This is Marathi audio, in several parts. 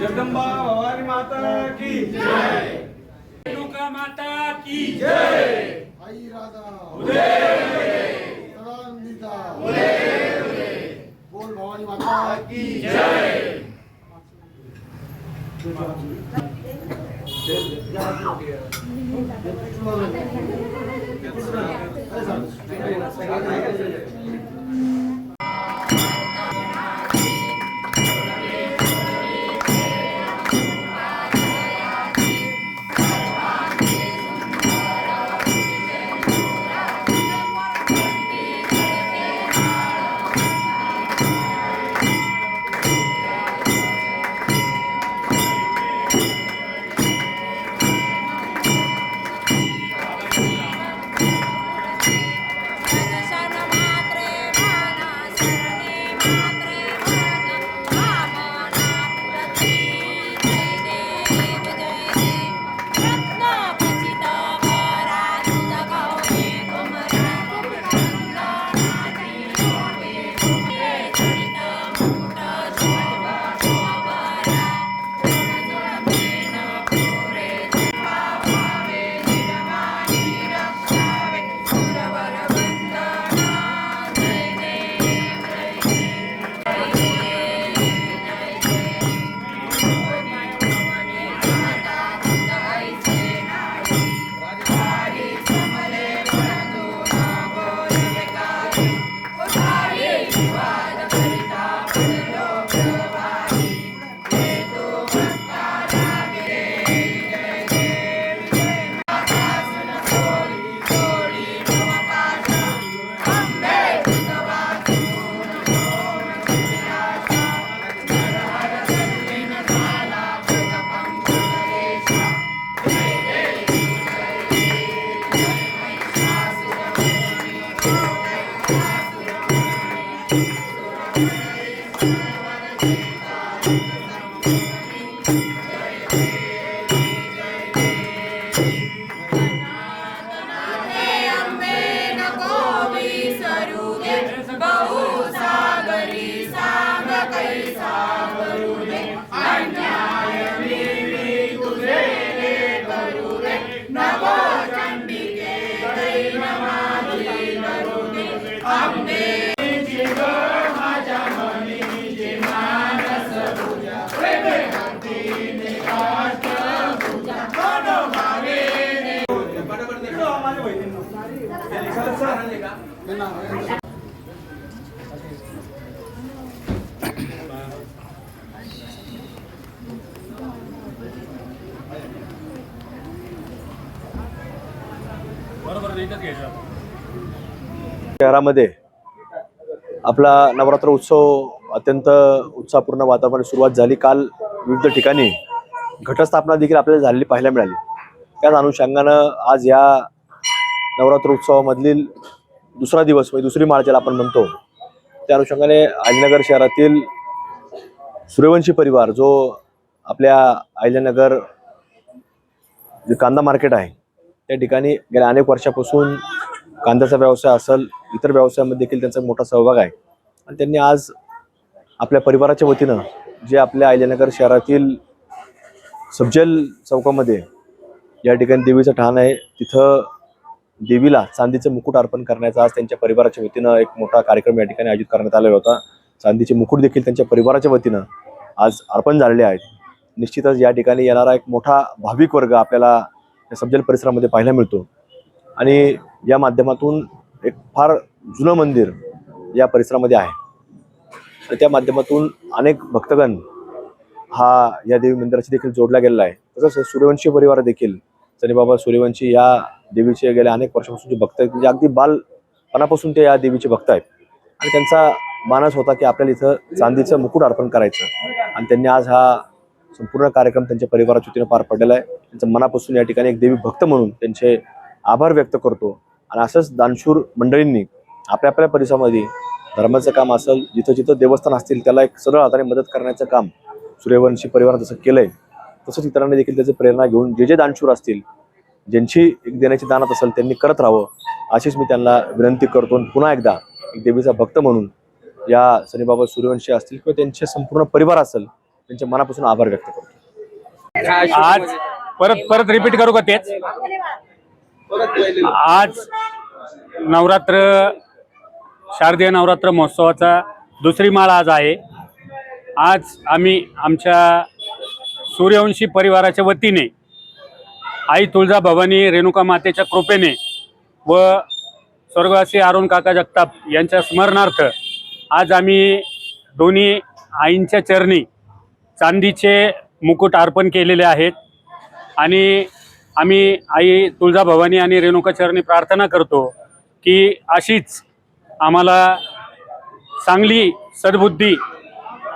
जगदंबा भवानी माता की रेणुका माता की आई राधा। सदानंदिता। बोल भवानी माता की दर्शन 嗯好的谢谢 शहरामध्ये आपला नवरात्र उत्सव अत्यंत उत्साहपूर्ण वातावरण सुरुवात झाली. काल विविध ठिकाणी घटस्थापना देखील आपल्याला झालेली पाहायला मिळाली. त्याच अनुषंगानं आज या नवरात्र उत्सवामधील दुसरा दिवस म्हणजे दुसरी मार्च ज्याला आपण म्हणतो. त्या अनुषंगाने अहिल्यानगर शहरातील सूर्यवंशी परिवार जो आपल्या अहिल्यानगर जे कांदा मार्केट आहे त्या ठिकाणी गेल्या अनेक वर्षापासून कांद्याचा व्यवसाय असेल इतर व्यवसायामध्ये देखील त्यांचा मोठा सहभाग आहे. आणि त्यांनी आज आपल्या परिवाराच्या वतीनं जे आपल्या अहिल्यानगर शहरातील सबजेल चौकामध्ये या ठिकाणी देवीचं ठाण आहे तिथं देवीला चांदीचं मुकुट अर्पण करण्याचा आज त्यांच्या परिवाराच्या वतीनं एक मोठा कार्यक्रम या ठिकाणी आयोजित करण्यात आलेला होता. चांदीचे मुकुट देखील त्यांच्या परिवाराच्या वतीनं आज अर्पण झालेले आहेत. निश्चितच या ठिकाणी येणारा एक मोठा भाविक वर्ग आपल्याला या सबजेल परिसरामध्ये पाहायला मिळतो. आणि या माध्यमातून एक फार जुनं मंदिर या परिसरामध्ये आहे. आणि त्या माध्यमातून अनेक भक्तगण हा या देवी मंदिराशी देखील जोडला गेलेला आहे. तसंच सूर्यवंशी परिवार देखील बाबा सूर्यवंशी या देवीचे गेल्या अनेक वर्षापासून जे भक्त आहेत म्हणजे अगदी बालपणापासून ते या देवीचे भक्त आहेत. आणि त्यांचा मानस होता की आपल्याला इथं चांदीचं मुकुट अर्पण करायचं. आणि त्यांनी आज हा संपूर्ण कार्यक्रम त्यांच्या परिवाराच्या वतीनं पार पडलेला आहे. त्यांचं मनापासून या ठिकाणी एक देवी भक्त म्हणून त्यांचे आभार व्यक्त करतो. आणि असंच दानशूर मंडळींनी आपल्या आपल्या परिसरामध्ये धर्माचं काम असेल जिथं जिथं देवस्थान असतील त्याला एक सरळ हाताने मदत करण्याचं काम सूर्यवंशी परिवारानं जसं केलंय तसंच इतरांनी देखील त्याची प्रेरणा घेऊन जे जे दानशूर असतील ज्यांची एक देण्याची दानात असेल त्यांनी करत राहावं. अशीच मी त्यांना विनंती करतो पुन्हा एकदा एक देवीचा भक्त म्हणून या सनीबाबा सूर्यवंशी असतील किंवा त्यांचे संपूर्ण परिवार असेल त्यांच्या मनापासून आभार व्यक्त करतो. आज परत परत रिपीट करू का तेच? आज नवरात्र शारदीय नवरात्र महोत्सवाचा दुसरी माळ आज आहे. आज आम्ही आमच्या सूर्यवंशी परिवाराच्या वतीने आई तुळजा भवानी रेणुका मातेच्या कृपेने व स्वर्गवासी अरुण काका जगताप यांच्या स्मरणार्थ आज आम्ही दोन्ही आईंच्या चरणी चांदीचे मुकुट अर्पण केलेले आहेत. आणि आम्ही आई तुळजाभवानी आणि रेणुका चरणी प्रार्थना करतो की अशीच आम्हाला चांगली सद्बुद्धी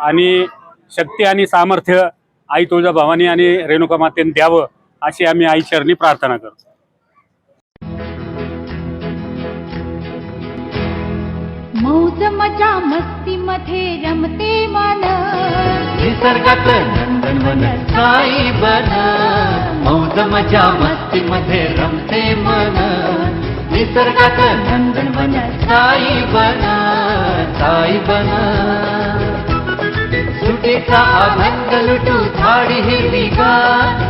आणि शक्ती आणि सामर्थ्य आई तुळजाभवानी आणि रेणुका मातेने द्यावं. अशी आम्ही आई चरणी प्रार्थना करतो. मौज मजा मस्ती मध्ये रमते मन. निसर्गात नंदनवन साई बन. मौज मजा मस्ती मध्ये रमते मन. निसर्गात नंदनवन साई बन. साई बन. सुटीचा आनंद लुटू झाडी हिरवीगार